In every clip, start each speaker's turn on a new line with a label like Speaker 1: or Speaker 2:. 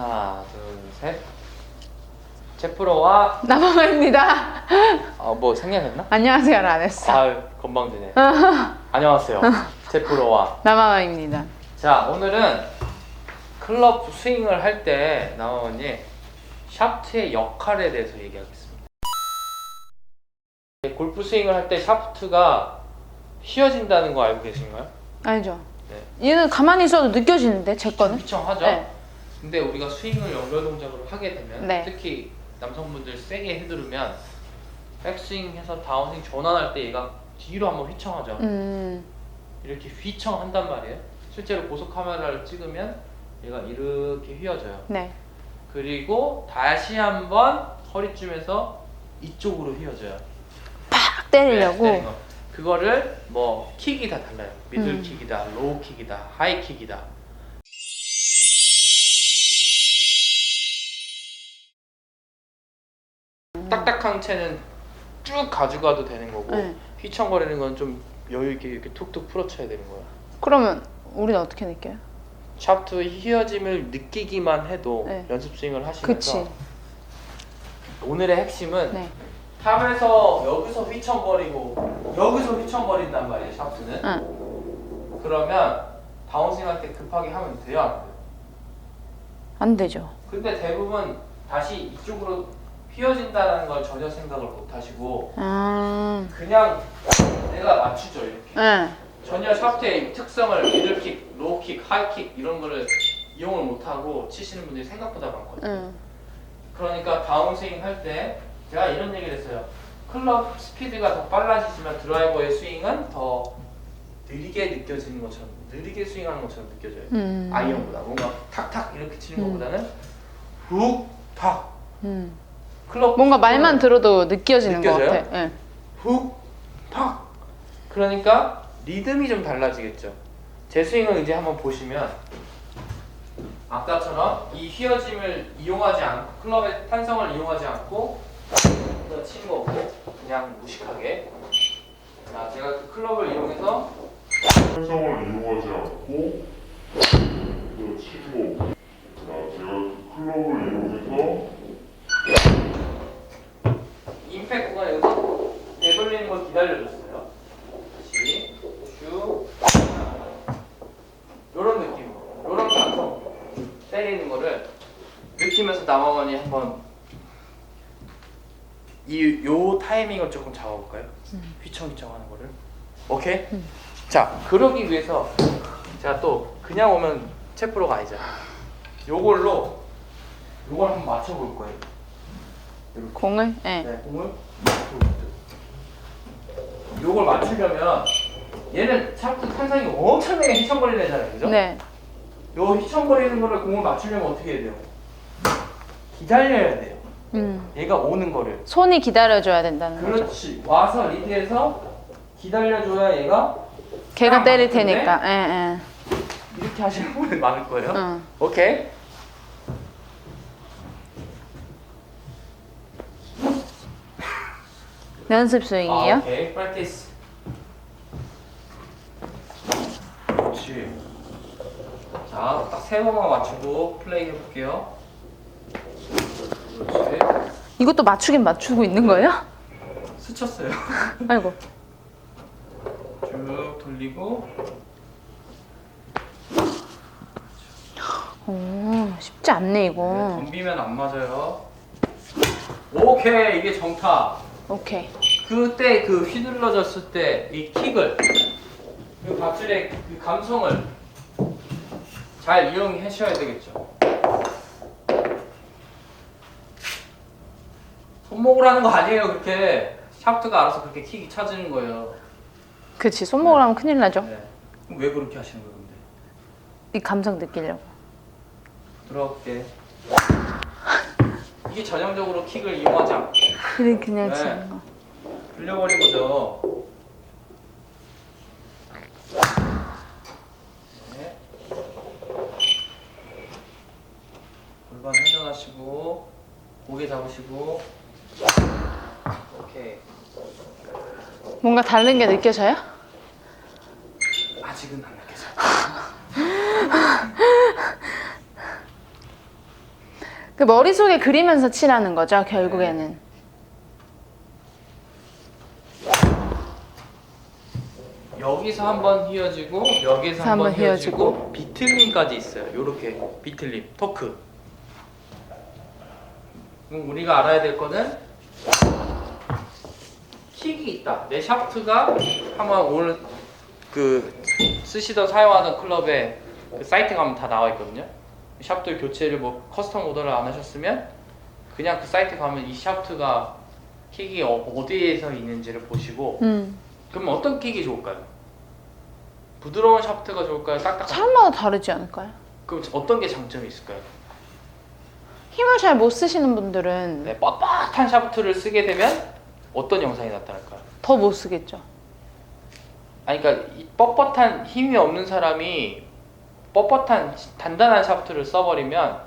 Speaker 1: 하나, 둘, 셋. 제프로와
Speaker 2: 나마마입니다.
Speaker 1: 어뭐 생략했나?
Speaker 2: 안녕하세요를 안 했어.
Speaker 1: 아유 건방지네. 안녕하세요. 제프로와
Speaker 2: 나마마입니다.
Speaker 1: 자 오늘은 클럽 스윙을 할 때 나머니 샤프트의 역할에 대해서 얘기하겠습니다. 골프 스윙을 할 때 샤프트가 휘어진다는 거 알고 계신가요?
Speaker 2: 알죠?
Speaker 1: 네.
Speaker 2: 얘는 가만히 있어도 느껴지는데 제 거는?
Speaker 1: 휘청하죠.
Speaker 2: 네.
Speaker 1: 근데 우리가 스윙을 연결 동작으로 하게 되면
Speaker 2: 네.
Speaker 1: 특히 남성분들 세게 해두르면 백스윙해서 다운스윙 전환할 때 얘가 뒤로 한번 휘청하죠.
Speaker 2: 음,
Speaker 1: 이렇게 휘청한단 말이에요. 실제로 고속 카메라를 찍으면 얘가 이렇게 휘어져요.
Speaker 2: 네.
Speaker 1: 그리고 다시 한번 허리쯤에서 이쪽으로 휘어져요.
Speaker 2: 팍 때리려고.
Speaker 1: 네. 그거를 뭐 킥이 다 달라요. 미들
Speaker 2: 음.
Speaker 1: 킥이다, 로우 킥이다, 하이 킥이다. 딱딱한 채는 쭉 가져가도 되는 거고
Speaker 2: 네.
Speaker 1: 휘청거리는 건 좀 여유 있게 이렇게 툭툭 풀어쳐야 되는 거야.
Speaker 2: 그러면 우리는 어떻게 느껴요?
Speaker 1: 샤프트 휘어짐을 느끼기만 해도
Speaker 2: 네.
Speaker 1: 연습 스윙을 하시면서
Speaker 2: 그치.
Speaker 1: 오늘의 핵심은
Speaker 2: 네.
Speaker 1: 탑에서 여기서 휘청거리고 여기서 휘청거린단 말이에요 샤프트는
Speaker 2: 응.
Speaker 1: 그러면 다운스윙 할 때 급하게 하면 돼요 안 돼요?
Speaker 2: 안 되죠.
Speaker 1: 근데 대부분 다시 이쪽으로 휘어진다는 걸 전혀 생각을 못 하시고
Speaker 2: 아,
Speaker 1: 그냥 내가 맞추죠 이렇게
Speaker 2: 네.
Speaker 1: 전혀 샤프트의 특성을 미들킥, 로우킥, 하이킥 이런 거를 이용을 못 하고 치시는 분들이 생각보다 많거든요
Speaker 2: 응.
Speaker 1: 그러니까 다운스윙 할 때 제가 이런 얘기를 했어요. 클럽 스피드가 더 빨라지지만 드라이버의 스윙은 더 느리게 느껴지는 것처럼 느리게 스윙하는 것처럼 느껴져요.
Speaker 2: 음.
Speaker 1: 아이언보다 뭔가 탁탁 이렇게 치는
Speaker 2: 음.
Speaker 1: 것보다는 훅탁
Speaker 2: 음.
Speaker 1: 클럽
Speaker 2: 뭔가 말만 들어도 느껴지는 것
Speaker 1: 느껴져요?
Speaker 2: 같아. 네.
Speaker 1: 훅탁 그러니까 리듬이 좀 달라지겠죠. 제 스윙을 이제 한번 보시면 아까처럼 이 휘어짐을 이용하지 않고 클럽의 탄성을 이용하지 않고 그냥 치는 거고 그냥 무식하게 자 제가 그 클럽을 이용해서
Speaker 3: 탄성을 이용하지 않고 그 치고 자 제가 그 클럽을 이용해서
Speaker 1: 임팩 구간 여기서 되돌리는 걸 기다려줬어요 다시 슈 요런 느낌 요런 감성 때리는 거를 느끼면서 남아만이 한번 이 요 타이밍을 조금 잡아볼까요? 휘청휘청 하는 거를 오케이? 자 그러기 위해서 제가 또 그냥 오면 체프로가 아니잖아 요걸로 요걸 한번 맞춰볼 거예요 이렇게.
Speaker 2: 공을? 네.
Speaker 1: 네, 공을 요걸 맞추려면 얘는 샤프트 탄성이 엄청나게 휘청거리는 애잖아요, 그죠?
Speaker 2: 네.
Speaker 1: 요 휘청거리는 거를 공을 맞추려면 어떻게 해야 돼요? 기다려야 돼요.
Speaker 2: 음.
Speaker 1: 얘가 오는 거를.
Speaker 2: 손이 기다려줘야 된다는 거죠.
Speaker 1: 그렇지. 와서 리드해서 기다려줘야 얘가
Speaker 2: 걔가
Speaker 1: 딱
Speaker 2: 때릴
Speaker 1: 맞는데?
Speaker 2: 테니까. 예,
Speaker 1: 이렇게 하시는 분이 많을 거예요.
Speaker 2: 예. 응.
Speaker 1: 오케이.
Speaker 2: 연습
Speaker 1: 아,
Speaker 2: 스윙이에요?
Speaker 1: 오케이. 프랙티스. 그렇지. 자, 딱 세 번만 맞추고 플레이 해볼게요. 그렇지.
Speaker 2: 이것도 맞추긴 맞추고 있는 거예요?
Speaker 1: 스쳤어요.
Speaker 2: 아이고.
Speaker 1: 쭉 돌리고.
Speaker 2: 오, 쉽지 않네,
Speaker 1: 네,
Speaker 2: 이거.
Speaker 1: 덤비면 안 맞아요. 오케이, 이게 정타.
Speaker 2: 오케이.
Speaker 1: 그때 그 휘둘러졌을 때 이 킥을 그 밧줄의 그 감성을 잘 이용하셔야 되겠죠. 손목으로 하는 거 아니에요, 그렇게. 샤프트가 알아서 그렇게 킥이 찾는 거예요.
Speaker 2: 그치, 손목으로 하면 큰일 나죠.
Speaker 1: 네. 그럼 왜 그렇게 하시는 거예요, 근데?
Speaker 2: 이 감성 느끼려고.
Speaker 1: 들어갈게. 이게 전형적으로 킥을 이용하지 않고
Speaker 2: 그래, 그냥
Speaker 1: 네.
Speaker 2: 치는 거.
Speaker 1: 흘려버린 거죠. 네. 골반 회전하시고 고개 잡으시고
Speaker 2: 뭔가 다른 게 느껴져요?
Speaker 1: 아직은 안 느껴져.
Speaker 2: 그 머릿속에 그리면서 치라는 거죠, 결국에는.
Speaker 1: 여기서 한번 휘어지고 여기서
Speaker 2: 한번
Speaker 1: 한번 휘어지고 비틀림까지 있어요. 요렇게 비틀림, 토크. 그럼 우리가 알아야 될 거는 킥이 있다. 내 샤프트가 한번 오늘 그 쓰시던 사용하던 클럽에 그 사이트 가면 다 나와 있거든요. 샤프트 교체를 뭐 커스텀 오더를 안 하셨으면 그냥 그 사이트 가면 이 샤프트가 킥이 어- 어디에서 있는지를 보시고
Speaker 2: 음.
Speaker 1: 그럼 어떤 킥이 좋을까요? 부드러운 샤프트가 좋을까요? 딱딱한?
Speaker 2: 사람마다 다르지 않을까요?
Speaker 1: 그럼 어떤 게 장점이 있을까요?
Speaker 2: 힘을 잘 못 쓰시는 분들은
Speaker 1: 네, 뻣뻣한 샤프트를 쓰게 되면 어떤 영상이 나타날까요?
Speaker 2: 더 못 쓰겠죠.
Speaker 1: 아니 그러니까 이 뻣뻣한 힘이 없는 사람이 뻣뻣한 단단한 샤프트를 써버리면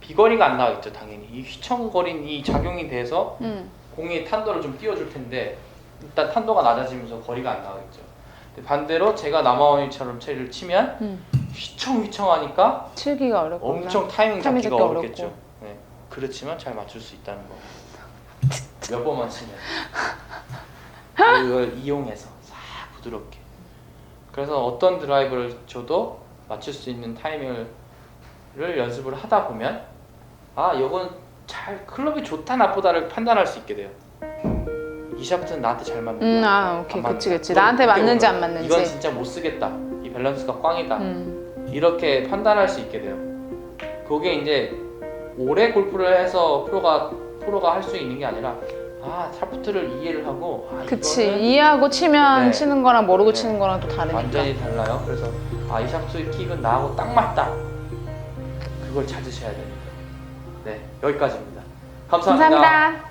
Speaker 1: 비거리가 안 나가겠죠 당연히 이 휘청거린 이 작용이 돼서
Speaker 2: 음.
Speaker 1: 공의 탄도를 좀 띄워줄 텐데 일단 탄도가 낮아지면서 거리가 안 나가겠죠 근데 반대로 제가 남아원이처럼 채를 치면
Speaker 2: 음.
Speaker 1: 휘청휘청하니까
Speaker 2: 치기가 어렵고.
Speaker 1: 엄청 타이밍 잡기가
Speaker 2: 잡기
Speaker 1: 어렵겠죠. 네. 그렇지만 잘 맞출 수 있다는 거. 몇 번만 치면 그걸 이용해서 싹 부드럽게. 그래서 어떤 드라이브를 줘도 맞출 수 있는 타이밍을 연습을 하다 보면 아 이건 잘 클럽이 좋다 나쁘다를 판단할 수 있게 돼요. 이 샤프트는 나한테 잘 맞는 거야.
Speaker 2: 음, 아, 오케이. 그치. 그치. 나한테 맞는지 안. 맞는지.
Speaker 1: 이건 진짜 못 쓰겠다. 이 밸런스가 꽝이다.
Speaker 2: 음.
Speaker 1: 이렇게 판단할 수 있게 돼요. 그게 이제 오래 골프를 해서 프로가 프로가 할 수 있는 게 아니라 아 샤프트를 이해를 하고 아,
Speaker 2: 그치.
Speaker 1: 이거는
Speaker 2: 이해하고 치면
Speaker 1: 네.
Speaker 2: 치는 거랑 모르고
Speaker 1: 네.
Speaker 2: 치는 거랑 또 다르니까.
Speaker 1: 완전히 달라요. 그래서 아 이 샤프트 킥은 나하고 딱 맞다. 그걸 찾으셔야 됩니다. 네 여기까지입니다. 감사합니다.
Speaker 2: 감사합니다.